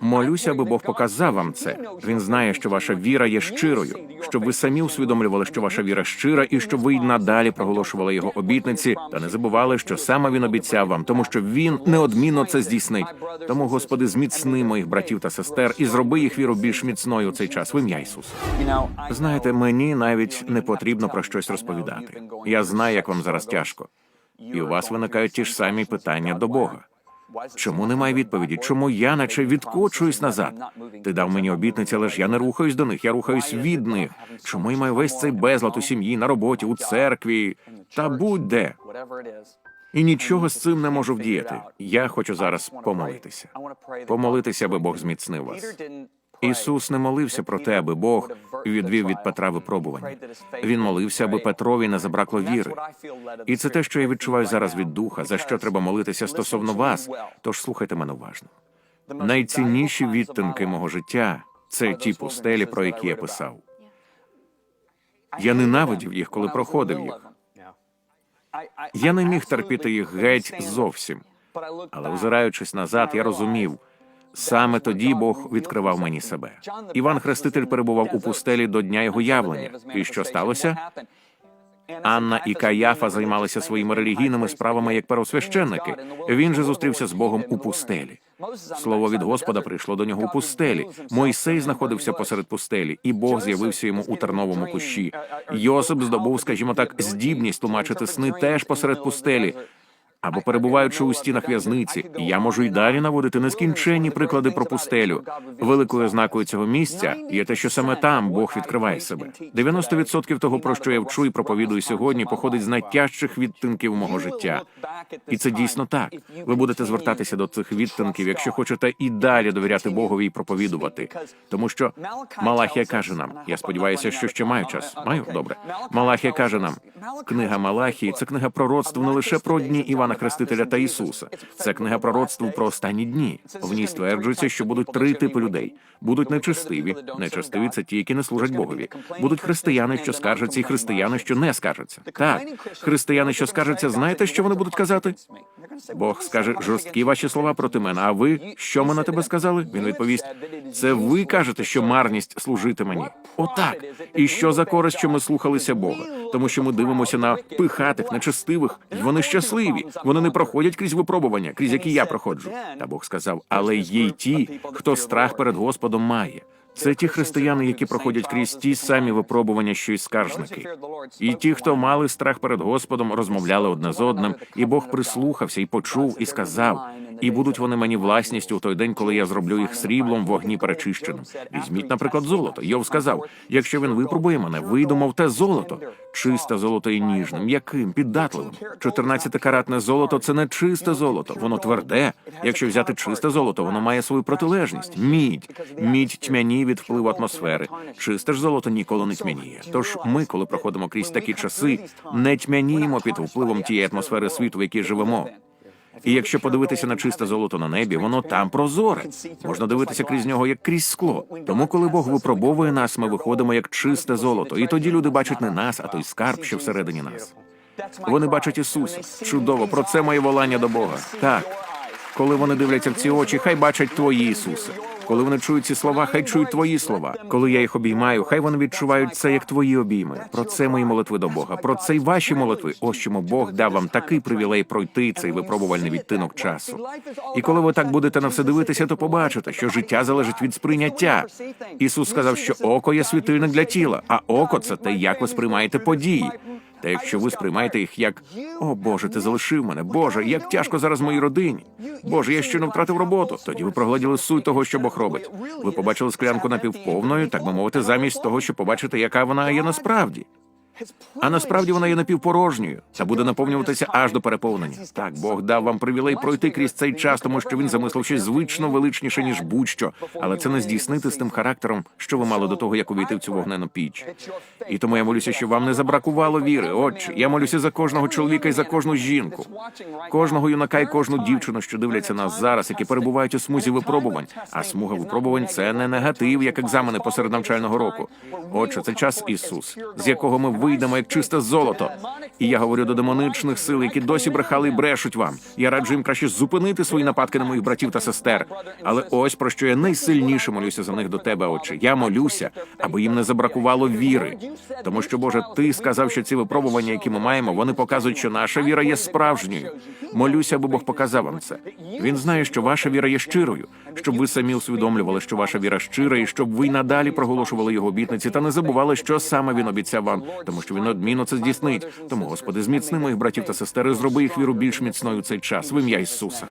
Молюся, аби Бог показав вам це. Він знає, що ваша віра є щирою, щоб ви самі усвідомлювали, що ваша віра щира, і щоб ви й надалі проголошували його обітниці та не забували, що саме він обіцяв вам, тому що він неодмінно це здійснить. Тому, Господи, зміцни моїх братів та сестер і зроби їх віру більш міцною у цей час. В ім'я Ісуса. Знаєте, мені навіть не потрібно про щось розповідати. Я знаю, як вам зараз тяжко, і у вас виникають ті ж самі питання до Бога. Чому немає відповіді? Чому я наче відкочуюсь назад? Ти дав мені обітниці, але ж я не рухаюсь до них, я рухаюсь від них. Чому я маю весь цей безлад у сім'ї, на роботі, у церкві та будь-де? І нічого з цим не можу вдіяти. Я хочу зараз помолитися. Помолитися, аби Бог зміцнив вас. Ісус не молився про те, аби Бог відвів від Петра випробування. Він молився, аби Петрові не забракло віри. І це те, що я відчуваю зараз від духа, за що треба молитися стосовно вас. Тож слухайте мене уважно. Найцінніші відтинки мого життя це ті пустелі, про які я писав. Я ненавидів їх, коли проходив їх. Я не міг терпіти їх геть зовсім. Але озираючись назад, я розумів. Саме тоді Бог відкривав мені себе. Іван Хреститель перебував у пустелі до дня його явлення. І що сталося? Анна і Каяфа займалися своїми релігійними справами як первосвященники. Він же зустрівся з Богом у пустелі. Слово від Господа прийшло до нього у пустелі. Мойсей знаходився посеред пустелі, і Бог з'явився йому у терновому кущі. Йосип здобув, скажімо так, здібність тлумачити сни теж посеред пустелі. Або перебуваючи у стінах в'язниці, я можу й далі наводити нескінченні приклади про пустелю. Великою ознакою цього місця є те, що саме там Бог відкриває себе. 90% того, про що я вчу і проповідую сьогодні, походить з найтяжчих відтинків мого життя. І це дійсно так. Ви будете звертатися до цих відтинків, якщо хочете і далі довіряти Богові і проповідувати. Тому що Малахія каже нам: я сподіваюся, що ще маю час. Маю добре. Малахія каже нам: книга Малахії це книга пророцтв не лише про дні Івана Хрестителя та Ісуса. Це книга пророцтв про останні дні. В ній стверджується, що будуть три типи людей: будуть нечестиві. Нечестиві це ті, які не служать Богові. Будуть християни, що скаржаться, і християни, що не скаржаться. Так, християни, що скаржаться, знаєте, що вони будуть казати? Бог скаже жорсткі ваші слова проти мене. А ви що ми на тебе сказали? Він відповість: це ви кажете, що марність служити мені. Отак. І що за користь, що ми слухалися Бога? Тому що ми дивимося на пихатих, нечестивих, і вони щасливі. Вони не проходять крізь випробування, крізь які я проходжу. Та Бог сказав: але є й ті, хто страх перед Господом має. Це ті християни, які проходять крізь ті самі випробування, що й скаржники. І ті, хто мали страх перед Господом, розмовляли одне з одним, і Бог прислухався і почув, і сказав: і будуть вони мені власністю у той день, коли я зроблю їх сріблом вогні перечищеним. Візьміть, наприклад, золото. Йов сказав: якщо він випробує мене, вийду, мов те золото, чисте золото і ніжним, м'яким, піддатливим. 14-каратне золото це не чисте золото, воно тверде. Якщо взяти чисте золото, воно має свою протилежність. Мідь, мідь тьмяніє від впливу атмосфери. Чисте ж золото ніколи не тьмяніє. Тож ми, коли проходимо крізь такі часи, не тьмяніємо під впливом тієї атмосфери світу, в якій живемо. І якщо подивитися на чисте золото на небі, воно там прозоре. Можна дивитися крізь нього як крізь скло. Тому, коли Бог випробовує нас, ми виходимо як чисте золото. І тоді люди бачать не нас, а той скарб, що всередині нас. Вони бачать Ісуса. Чудово, про це моє волання до Бога. Так, коли вони дивляться в ці очі, хай бачать Твої Ісусе. Коли вони чують ці слова, хай чують твої слова. Коли я їх обіймаю, хай вони відчувають це як твої обійми. Про це мої молитви до Бога. Про це й ваші молитви. Ось чому Бог дав вам такий привілей пройти цей випробувальний відтинок часу. І коли ви так будете на все дивитися, то побачите, що життя залежить від сприйняття. Ісус сказав, що око є світильник для тіла, а око це те, як ви сприймаєте події. Та якщо ви сприймаєте їх як о Боже, ти залишив мене, Боже, як тяжко зараз моїй родині. Боже, я щойно втратив роботу. Тоді ви прогледіли суть того, що Бог робить. Ви побачили склянку напівповною, так би мовити, замість того, щоб побачити, яка вона є насправді. А насправді вона є напівпорожньою та буде наповнюватися аж до переповнення. Так, Бог дав вам привілей пройти крізь цей час, тому що він замислив щось звично величніше ніж будь-що, але це не здійснити з тим характером, що ви мали до того, як увійти в цю вогнену піч. І тому я молюся, щоб вам не забракувало віри. Отче, я молюся за кожного чоловіка і за кожну жінку, кожного юнака і кожну дівчину, що дивляться нас зараз, які перебувають у смузі випробувань. А смуга випробувань це не негатив, як екзамени посеред навчального року. Отже, це час Ісус, з якого ми вийдемо як чисте золото. І я говорю до демоничних сил, які досі брехали і брешуть вам. Я раджу їм краще зупинити свої нападки на моїх братів та сестер. Але ось про що я найсильніше молюся за них до тебе, отче. Я молюся, аби їм не забракувало віри. Тому що, Боже, ти сказав, що ці випробування, які ми маємо, вони показують, що наша віра є справжньою. Молюся, аби Бог показав вам це. Він знає, що ваша віра є щирою, щоб ви самі усвідомлювали, що ваша віра щира, і щоб ви й надалі проголошували його обітниці та не забували, що саме він обіцяв вам, тому що він одмінно це здійснить. Тому, Господи, зміцни моїх братів та сестер зроби їх віру більш міцною цей час в ім'я Ісуса.